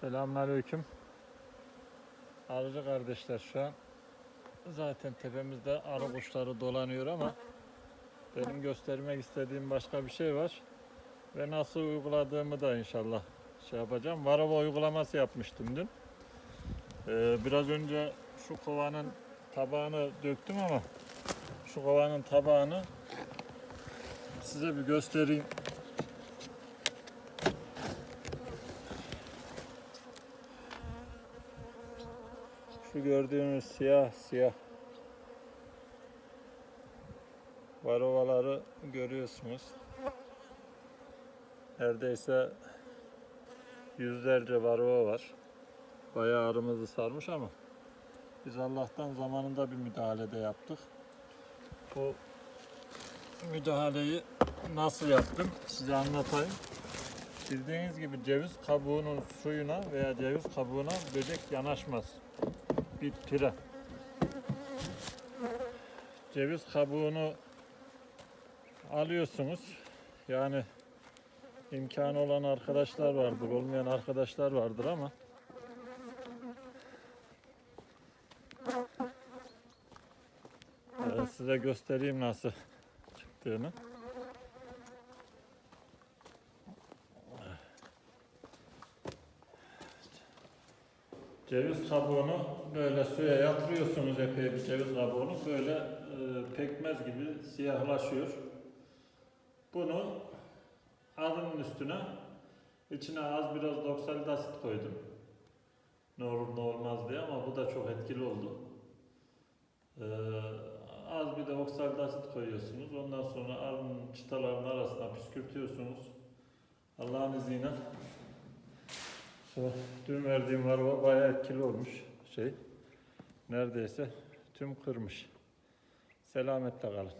Selamünaleyküm. Arıcı kardeşler şu an zaten tepemizde arı kuşları dolanıyor ama benim göstermek istediğim başka bir şey var. Ve nasıl uyguladığımı da inşallah şey yapacağım. Varava uygulaması yapmıştım dün. Ee, biraz önce şu kovanın tabağını döktüm ama şu kovanın tabağını size bir göstereyim. Şu gördüğünüz siyah siyah varovaları görüyorsunuz. Neredeyse yüzlerce varova var. Bayağı arımızı sarmış ama biz Allah'tan zamanında bir müdahalede yaptık. Bu müdahaleyi nasıl yaptım size anlatayım. Bildiğiniz gibi ceviz kabuğunun suyuna veya ceviz kabuğuna böcek yanaşmaz. Bir pire. Ceviz kabuğunu alıyorsunuz. Yani imkanı olan arkadaşlar vardır, olmayan arkadaşlar vardır ama size göstereyim nasıl çıktığını. Ceviz kabuğunu böyle suya yatırıyorsunuz epey bir ceviz kabuğunu böyle e, pekmez gibi siyahlaşıyor. Bunu arının üstüne içine az biraz doksalit asit koydum. Ne olur ne olmaz diye ama bu da çok etkili oldu. Ee, az bir de oksalit asit koyuyorsunuz. Ondan sonra arının çıtalarının arasına püskürtüyorsunuz. Allah'ın izniyle dün verdiğim varva bayağı etkili olmuş şey. Neredeyse tüm kırmış. Selametle kalın.